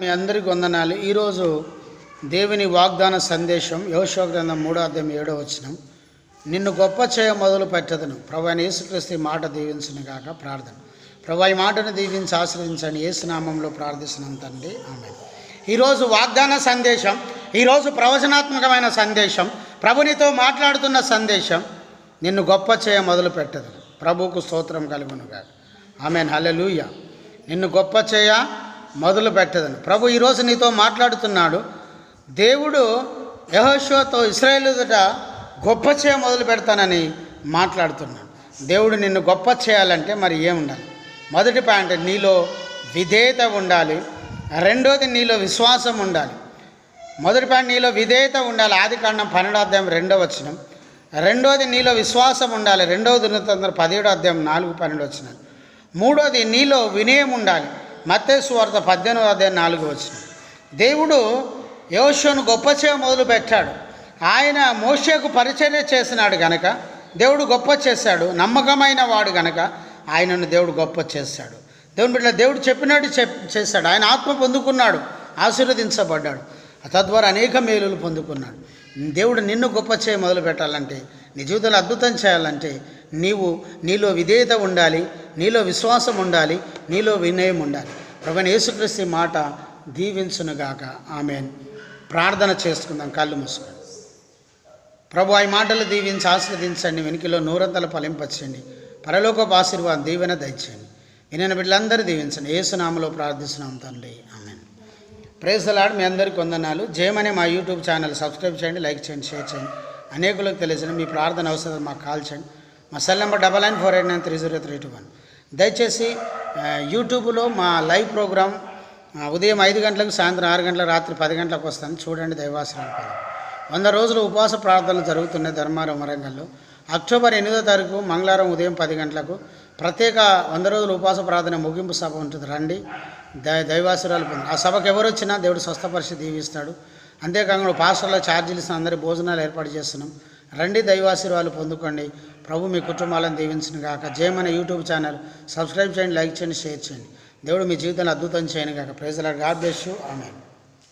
మీ అందరికి వందనాలు. ఈరోజు దేవుని వాగ్దాన సందేశం యోశో గ్రంథం మూడో అధ్యాయం ఏడో వచనం. నిన్ను గొప్ప చేయ మొదలు పెట్టదను. ప్రభు యేసుక్రీస్తు మాట దీవించను కాక ప్రార్థన. ప్రభా ఈ మాటను దీవించి ఆశ్రయించండి యేసునామంలో ప్రార్థిస్తున్నాం తండ్రి. ఆమె ఈరోజు వాగ్దాన సందేశం ఈరోజు ప్రవచనాత్మకమైన సందేశం ప్రభునితో మాట్లాడుతున్న సందేశం నిన్ను గొప్ప చేయ మొదలు పెట్టదు ప్రభువుకు స్తోత్రం కలుగునుగా ఆమెన్. హల్లెలూయా. నిన్ను గొప్ప చేయ మొదలు పెట్టదని ప్రభు ఈరోజు నీతో మాట్లాడుతున్నాడు. దేవుడు యహోషోతో ఇస్రాయేల్ ఎదుట గొప్ప చేయ మొదలు పెడతానని మాట్లాడుతున్నాడు. దేవుడు నిన్ను గొప్ప చేయాలంటే మరి ఏముండాలి? మొదటి పాయింట్ నీలో విధేయత ఉండాలి. రెండోది నీలో విశ్వాసం ఉండాలి. మొదటి పాయింట్ నీలో విధేయత ఉండాలి. ఆది కాండం పన్నెండో అధ్యాయం రెండో వచనం. రెండోది నీలో విశ్వాసం ఉండాలి. రెండవది తొందర పదిహేడో అధ్యాయం నాలుగు పన్నెండు వచ్చిన మూడోది నీలో వినయం ఉండాలి. మత్తేసు వార్త పద్దెనిమిది అధ్యాయం నాలుగు వచ్చిన దేవుడు యోషును గొప్ప చేయ మొదలు పెట్టాడు ఆయన మోషకు పరిచర్య చేసినాడు గనక దేవుడు గొప్ప చేశాడు నమ్మకమైన వాడు గనక ఆయనను దేవుడు గొప్ప చేశాడు. దేవుని బిడ్డ దేవుడు చెప్పినట్టు చెప్ చేశాడు. ఆయన ఆత్మ పొందుకున్నాడు ఆశీర్వదించబడ్డాడు. తద్వారా అనేక మేలులు పొందుకున్నాడు. దేవుడు నిన్ను గొప్ప చేయ మొదలు పెట్టాలంటే నీ జీవితంలో అద్భుతం చేయాలంటే నీవు నీలో విధేయత ఉండాలి నీలో విశ్వాసం ఉండాలి నీలో వినయం ఉండాలి. ప్రభుని యేసుక్రీస్తు మాట దీవించునుగాక. ఆమె ప్రార్థన చేసుకుందాం కళ్ళు మూసుకొని ప్రభు ఆ మాటలు దీవించి ఆస్వాదించండి వెనుకలో నూరంతలు ఫలింపచ్చండి పరలోకపు ఆశీర్వాదం దీవెన దయచేయండి. వినిన బిడ్డలందరూ దీవించండి. ఏసునామలో ప్రార్థిస్తున్నాం తండ్రి. ఆమె ప్రేసలాడు మీ అందరికీ వందనాలు. జయమనే మా యూట్యూబ్ ఛానల్ సబ్స్క్రైబ్ చేయండి లైక్ చేయండి షేర్ చేయండి. అనేకులకు తెలిసిన మీ ప్రార్థన అవసరం మాకు కాల్ చేయండి. మా cell number double nine four eight nine three zero three two one. దయచేసి యూట్యూబ్లో మా లైవ్ ప్రోగ్రాం ఉదయం ఐదు గంటలకు సాయంత్రం ఆరు గంటల రాత్రి పది గంటలకు వస్తాను చూడండి దైవాశ్రమం వంద రోజులు ఉపవాస ప్రార్థనలు జరుగుతున్నాయి ధర్మారం వరంగల్లో. అక్టోబర్ ఎనిమిదో తారీఖు మంగళవారం ఉదయం పది గంటలకు ప్రత్యేక వంద రోజుల ఉపవాస ప్రార్థన ముగింపు సభ ఉంటుంది. రండి దై దైవాసురాలు పొంది ఆ సభకు ఎవరు వచ్చినా దేవుడు స్వస్థపరిచి దీవిస్తాడు. అంతేకాకుండా పాస్టర్లో ఛార్జీలు ఇస్తున్న అందరి భోజనాలు ఏర్పాటు చేస్తున్నాం. రండి దైవాశీర్వాలు పొందుకోండి. ప్రభు మీ కుటుంబాలను దీవించిన కాక జయమైన యూట్యూబ్ ఛానల్. సబ్స్క్రైబ్ చేయండి లైక్ చేయండి షేర్ చేయండి. దేవుడు మీ జీవితాన్ని అద్భుతం చేయను కాక ప్రజల గాడ్ బ్లెస్ యూ. ఆమె